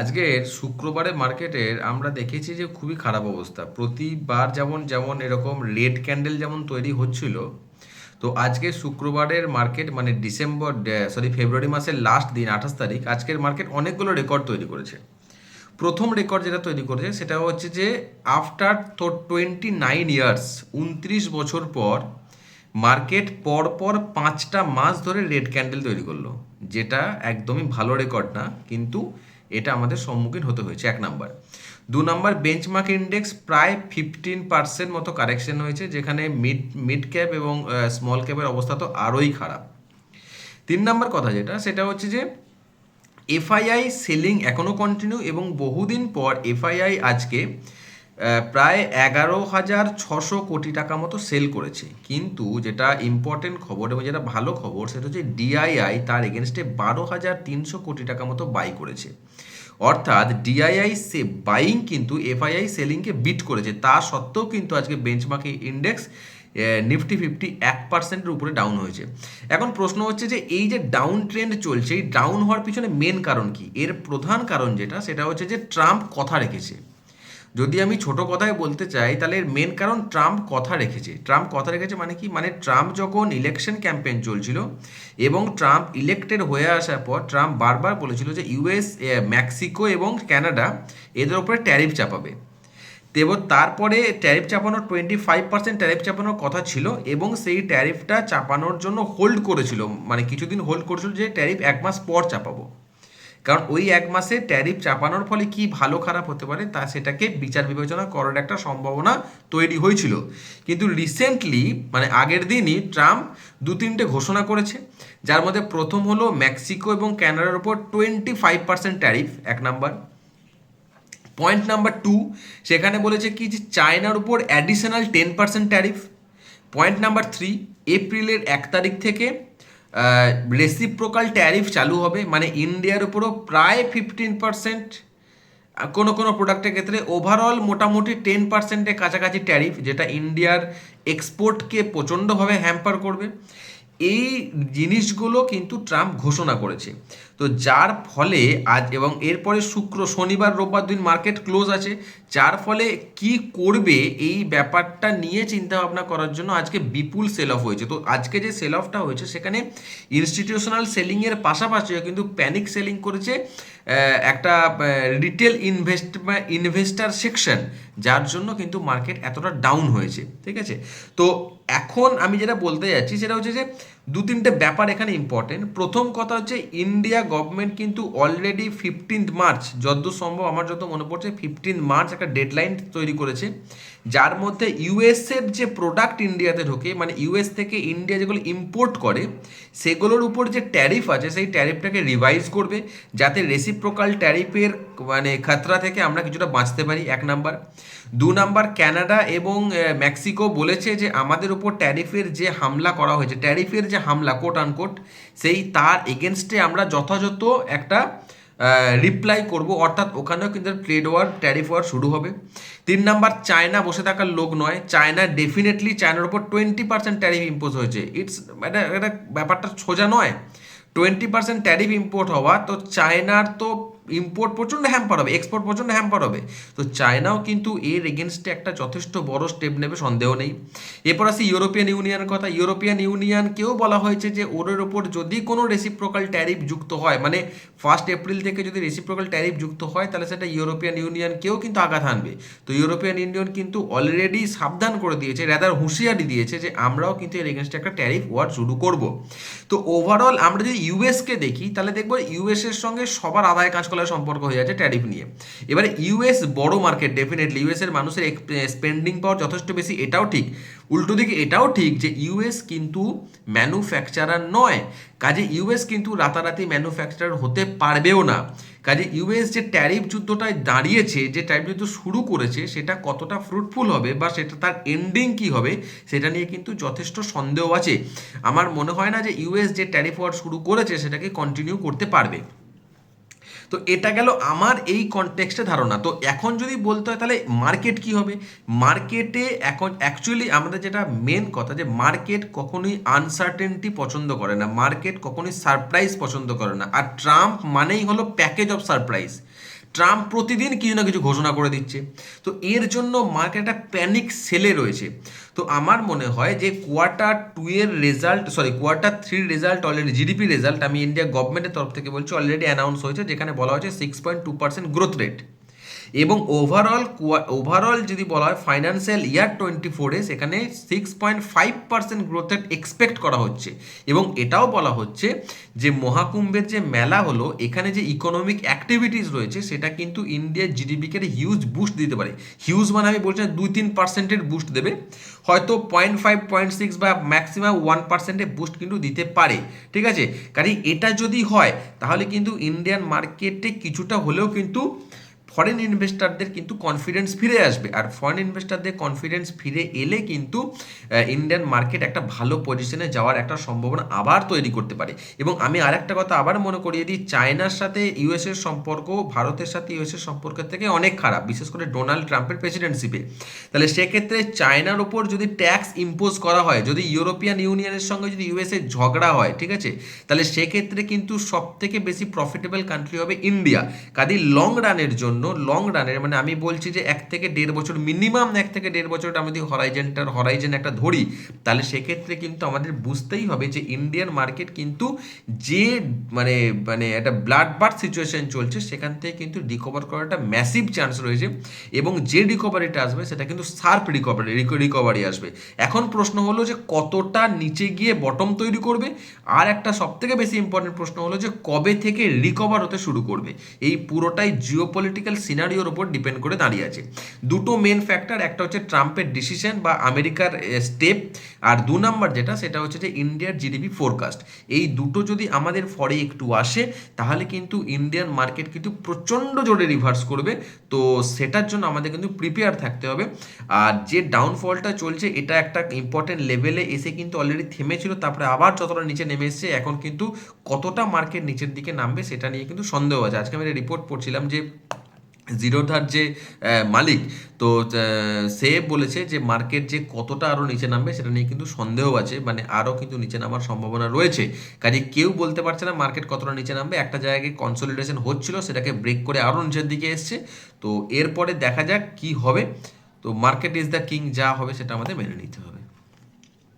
আজকের শুক্রবারে মার্কেটের আমরা দেখেছি যে খুবই খারাপ অবস্থা। প্রতিবার যেমন যেমন এরকম রেড ক্যান্ডেল যেমন তৈরি হচ্ছিল, তো আজকে শুক্রবারের মার্কেট মানে ডিসেম্বর সরি ফেব্রুয়ারি মাসের লাস্ট দিন, আঠাশ তারিখ, আজকের মার্কেট অনেকগুলো রেকর্ড তৈরি করেছে। প্রথম রেকর্ড যেটা তৈরি করেছে সেটা হচ্ছে যে আফটার তো টোয়েন্টি নাইন ইয়ার্স উনত্রিশ বছর পর মার্কেট পরপর পাঁচটা মাস ধরে রেড ক্যান্ডেল তৈরি করল, যেটা একদমই ভালো রেকর্ড না, কিন্তু এটা আমাদের সম্মুখীন হতে হয়েছে, এক নাম্বার। দু নাম্বার বেঞ্চমার্ক ইন্ডেক্স প্রায় ফিফটিন পার্সেন্ট মতো কারেকশন হয়েছে, যেখানে মিড মিড ক্যাপ এবং স্মল ক্যাপের অবস্থা তো আরোই খারাপ। তিন নাম্বার কথা যেটা, সেটা হচ্ছে যে এফআইআই সেলিং এখনও কন্টিনিউ এবং বহুদিন পর এফআইআই আজকে প্রায় এগারো হাজার ছশো কোটি টাকা মতো সেল করেছে। কিন্তু যেটা ইম্পর্টেন্ট খবর এবং যেটা ভালো খবর, সেটা হচ্ছে ডিআইআই তার এগেনস্টে বারো হাজার তিনশো কোটি টাকা মতো বাই করেছে। অর্থাৎ ডিআইআই সে বাইং কিন্তু এফআইআই সেলিংকে বিট করেছে। তা সত্ত্বেও কিন্তু আজকে বেঞ্চমার্ক ইন্ডেক্স নিফটি ফিফটি এক পার্সেন্টের উপরে ডাউন হয়েছে। এখন প্রশ্ন হচ্ছে যে এই যে ডাউন ট্রেন্ড চলছে, এই ডাউন হওয়ার পিছনে মেন কারণ কি? এর প্রধান কারণ যেটা, সেটা হচ্ছে যে ট্রাম্প কথা রেখেছে। যদি আমি ছোট কথায় বলতে চাই, তাহলে মেন কারণ ট্রাম্প কথা রেখেছে। ট্রাম্প কথা রেখেছে মানে কি? মানে ট্রাম্প যখন ইলেকশন ক্যাম্পেইন চলছিল এবং ট্রাম্প ইলেক্টেড হয়ে আসার পর, ট্রাম্প বারবার বলেছিল যে ইউএস মেক্সিকো এবং কানাডা এদের উপরে ট্যারিফ চাপাবে। এবার তারপরে ট্যারিফ চাপানোর টোয়েন্টি ফাইভ পার্সেন্ট ট্যারিফ চাপানোর কথা ছিল এবং সেই ট্যারিফটা চাপানোর জন্য হোল্ড করেছিল। মানে কিছুদিন হোল্ড করেছিল যে ট্যারিফ এক মাস পর চাপাবো। কারণ ওই এক মাসে ট্যারিফ চাপানোর ফলে কি ভালো খারাপ হতে পারে তা সেটাকে বিচার বিবেচনা করার একটা সম্ভাবনা তৈরি হয়েছিল। কিন্তু রিসেন্টলি মানে আগের দিনই ট্রাম্প দু তিনটে ঘোষণা করেছে, যার মধ্যে প্রথম হলো মেক্সিকো এবং ক্যানাডার উপর টোয়েন্টি ফাইভ পার্সেন্ট ট্যারিফ, এক নাম্বার। পয়েন্ট নাম্বার টু সেখানে বলেছে কি যে চায়নার উপর additional ten percent tariff. Point number three এপ্রিলের এক তারিখ থেকে রেসিপ্রোকাল ট্যারিফ চালু হবে মানে ইন্ডিয়ার উপরও প্রায় ফিফটিন পারসেন্ট কোনো কোনো প্রোডাক্টের ক্ষেত্রে ওভারঅল মোটামুটি টেন পার্সেন্টের কাছাকাছি ট্যারিফ যেটা ইন্ডিয়ার এক্সপোর্টকে প্রচণ্ডভাবে হ্যাম্পার করবে। এই জিনিসগুলো কিন্তু ট্রাম্প ঘোষণা করেছে। তো যার ফলে আজ এবং এরপরে শুক্র, শনিবার, রোববার দিন মার্কেট ক্লোজ আছে, যার ফলে কি করবে এই ব্যাপারটা নিয়ে চিন্তা ভাবনা করার জন্য আজকে বিপুল সেল অফ হয়েছে। তো আজকে যে সেল অফটা হয়েছে, সেখানে ইনস্টিটিউশনাল সেলিংয়ের পাশাপাশিও কিন্তু প্যানিক সেলিং করেছে একটা রিটেল ইনভেস্ট ইনভেস্টার সেকশন যার জন্য কিন্তু মার্কেট এতটা ডাউন হয়েছে, ঠিক আছে? তো এখন আমি যেটা বলতে যাচ্ছি, সেটা হচ্ছে যে দু তিনটে ব্যাপার এখানে ইম্পর্টেন্ট প্রথম কথা হচ্ছে ইন্ডিয়া গভর্নমেন্ট কিন্তু অলরেডি ফিফটিন্থ মার্চ যদ্দূর সম্ভব আমার যত মনে পড়ছে ফিফটিন্থ মার্চ একটা ডেডলাইন তৈরি করেছে। যার মধ্যে ইউএসের যে প্রোডাক্ট ইন্ডিয়াতে ঢোকে মানে ইউএস থেকে ইন্ডিয়া যেগুলো ইম্পোর্ট করে, সেগুলোর উপর যে ট্যারিফ আছে, সেই ট্যারিফটাকে রিভাইজ করবে, যাতে রেসিপ্রোকাল ট্যারিফের মানে খাতরা থেকে আমরা কিছুটা বাঁচতে পারি, এক নাম্বার দু নাম্বার ক্যানাডা এবং মেক্সিকো বলেছে যে আমাদের উপর ট্যারিফের যে হামলা করা হয়েছে ট্যারিফের যে হামলা কোট আনকোট সেই তার এগেনস্টে আমরা যথাযথ একটা রিপ্লাই করব। অর্থাৎ ওখানেও কিন্তু ট্রেড ওয়ার ট্যারিফ ওয়ার শুরু হবে। তিন নাম্বার, চায়না বসে থাকার লোক নয়। চায়না ডেফিনেটলি চায়নার উপর টোয়েন্টি পার্সেন্ট ট্যারিফ ইম্পোজ হয়েছে। ইটস এটা এটা ব্যাপারটা সোজা নয়। টোয়েন্টি পার্সেন্ট ট্যারিফ ইম্পোর্ট হওয়া, তো চায়নার তো ইম্পোর্ট প্রচণ্ড হ্যাম্পার হবে এক্সপোর্ট প্রচণ্ড হ্যাম্পার হবে। তো চায়নাও কিন্তু এর এগেনস্টে একটা যথেষ্ট বড় স্টেপ নেবে, সন্দেহ নেই। এরপর আসি ইউরোপিয়ান ইউনিয়নের কথা। ইউরোপিয়ান ইউনিয়নকেও বলা হয়েছে যে, ওদের ওপর যদি কোনো রেসিপ্রোকাল ট্যারিফ যুক্ত হয় মানে ফার্স্ট এপ্রিল থেকে যদি রেসিপ্রোকাল ট্যারিফ যুক্ত হয়, তাহলে সেটা ইউরোপিয়ান ইউনিয়নকেও কিন্তু আঘাত আনবে তো ইউরোপিয়ান ইউনিয়ন কিন্তু অলরেডি সাবধান করে দিয়েছে রাদার হুঁশিয়ারি দিয়েছে যে, আমরাও কিন্তু এর এগেনস্টে একটা ট্যারিফ ওয়ার শুরু করব। তো ওভারঅল আমরা যদি ইউএসকে দেখি, তাহলে দেখব ইউএস এর সঙ্গে সবার আদায় কাজ করার সম্পর্ক হয়ে যাচ্ছে ট্যারিফ নিয়ে। এবারে ইউএস বড় মার্কেট ডেফিনেটলি ইউএস এর মানুষের স্পেন্ডিং পাওয়ার যথেষ্ট বেশি, এটাও ঠিক। উল্টো দিকে এটাও ঠিক যে ইউএস কিন্তু ম্যানুফ্যাকচারার নয়। কাজে ইউএস কিন্তু রাতারাতি ম্যানুফ্যাকচারার হতে পারবেও না। কাজে ইউএস যে ট্যারিফ যুদ্ধটায় দাঁড়িয়েছে, যে ট্যারিফ যুদ্ধ শুরু করেছে, সেটা কতটা ফ্রুটফুল হবে বা সেটা তার এন্ডিং কি হবে, সেটা নিয়ে কিন্তু যথেষ্ট সন্দেহ আছে। আমার মনে হয় না যে ইউএস যে ট্যারিফ ওয়ার শুরু করেছে, সেটাকে কন্টিনিউ করতে পারবে। তো এটা গেল আমার এই কনটেক্সটে ধারণা। তো এখন যদি বলতে হয় তাহলে মার্কেট কি হবে? মার্কেটে এখন অ্যাকচুয়ালি আমাদের যেটা মেন কথা যে মার্কেট কখনোই আনসার্টেনটি পছন্দ করে না। মার্কেট কখনোই সারপ্রাইজ পছন্দ করে না। আর ট্রাম্প মানেই হলো প্যাকেজ অফ সারপ্রাইজ ট্রাম্প প্রতিদিন কিছু না কিছু ঘোষণা করে দিচ্ছে। তো এর জন্য মার্কেট একটা প্যানিক সেলে রয়েছে। তো আমার মনে হয় যে কোয়ার্টার টু এর রেজাল্ট সরি কোয়ার্টার থ্রির রেজাল্ট অলরেডি জিডিপি রেজাল্ট আমি ইন্ডিয়া গভর্নমেন্টের তরফ থেকে বলছি অলরেডি অ্যানাউন্স হয়েছে, যেখানে বলা হয়েছে six point two percent growth rate এবং ওভারঅল ওভারঅল যদি বলা হয় ফাইন্যান্সিয়াল ইয়ার টোয়েন্টি ফোরে সেখানে six point five percent growth rate expect করা হচ্ছে। এবং এটাও বলা হচ্ছে যে, মহাকুম্ভের যে মেলা হলো, এখানে যে ইকোনমিক অ্যাক্টিভিটিস রয়েছে, সেটা কিন্তু ইন্ডিয়ার জিডিপিকে হিউজ বুস্ট দিতে পারে। হিউজ মানে আমি বলছি দুই তিন পার্সেন্টের বুস্ট দেবে। হয়তো পয়েন্ট ফাইভ পয়েন্ট সিক্স বা ম্যাক্সিমাম ওয়ান পার্সেন্টের বুস্ট কিন্তু দিতে পারে। ঠিক আছে? কারণ এটা যদি হয়, তাহলে কিন্তু ইন্ডিয়ান মার্কেটে কিছুটা হলেও কিন্তু ফরেন ইনভেস্টারদের কিন্তু কনফিডেন্স ফিরে আসবে। আর ফরেন ইনভেস্টারদের কনফিডেন্স ফিরে এলে কিন্তু ইন্ডিয়ান মার্কেট একটা ভালো পজিশনে যাওয়ার একটা সম্ভাবনা আবার তৈরি করতে পারে। এবং আমি আরেকটা কথা আবার মনে করিয়ে দিই চায়নার সাথে ইউএসের সম্পর্ক, ভারতের সাথে ইউএসের সম্পর্কের থেকে অনেক খারাপ, বিশেষ করে ডোনাল্ড ট্রাম্পের প্রেসিডেন্টশিপে তাহলে সেক্ষেত্রে চায়নার ওপর যদি ট্যাক্স ইম্পোজ করা হয়, যদি ইউরোপিয়ান ইউনিয়নের সঙ্গে যদি ইউএসএ ঝগড়া হয়, ঠিক আছে? তাহলে সেক্ষেত্রে কিন্তু সব থেকে বেশি প্রফিটেবল কান্ট্রি হবে ইন্ডিয়া কাজেই লং রানের জন্য লং রানের মানে আমি বলছি যে এক থেকে দেড় বছর মিনিমাম এক থেকে দেড় বছর আমি যদি হরাইজেনটার হরাইজেন একটা ধরি। তাহলে সেক্ষেত্রে কিন্তু আমাদের বুঝতেই হবে যে ইন্ডিয়ান মার্কেট কিন্তু যে মানে মানে একটা ব্লাড বার্থ সিচুয়েশন চলছে, সেখান থেকে কিন্তু রিকভার করার একটা ম্যাসিভ চান্স রয়েছে এবং যে রিকভারিটা আসবে, সেটা কিন্তু শার্প রিকভারি রিকভারি আসবে। এখন প্রশ্ন হলো যে কতটা নিচে গিয়ে বটম তৈরি করবে? আর একটা সবথেকে বেশি ইম্পর্টেন্ট প্রশ্ন হলো যে কবে থেকে রিকভার হতে শুরু করবে? এই পুরোটাই জিও পলিটিক্যাল সিনারিওর ওপর ডিপেন্ড করে দাঁড়িয়ে আছে। দুটো মেন ফ্যাক্টর একটা হচ্ছে ট্রাম্পের ডিসিশন বা আমেরিকার স্টেপ আর দু নম্বর যেটা, সেটা হচ্ছে যে ইন্ডিয়ার জিডিপি ফোরকাস্ট এই দুটো যদি আমাদের ফরে একটু আসে, তাহলে কিন্তু ইন্ডিয়ান মার্কেট কিন্তু প্রচণ্ড জোরে রিভার্স করবে। তো সেটার জন্য আমাদের কিন্তু প্রিপেয়ার থাকতে হবে। আর যে ডাউনফলটা চলছে, এটা একটা ইম্পর্টেন্ট লেভেলে এসে কিন্তু অলরেডি থেমেছিল, তারপরে আবার যতটা নিচে নেমে এসছে, এখন কিন্তু কতটা মার্কেট নিচের দিকে নামবে, সেটা নিয়ে কিন্তু সন্দেহ আছে। আজকে আমি রিপোর্ট পড়ছিলাম যে জিরোধার যে মালিক, তো সে বলেছে যে মার্কেট যে কতটা আরও নিচে নামবে সেটা নিয়ে কিন্তু সন্দেহ আছে মানে আরও কিন্তু নিচে নামার সম্ভাবনা রয়েছে। কাজে কেউ বলতে পারছে না মার্কেট কতটা নিচে নামবে। একটা জায়গায় কনসলিডেশন হচ্ছিল, সেটাকে ব্রেক করে আরও নিচের দিকে এসছে। তো এরপরে দেখা যাক কি হবে। তো মার্কেট ইজ দ্য কিং যা হবে সেটা আমাদের মেনে নিতে হবে।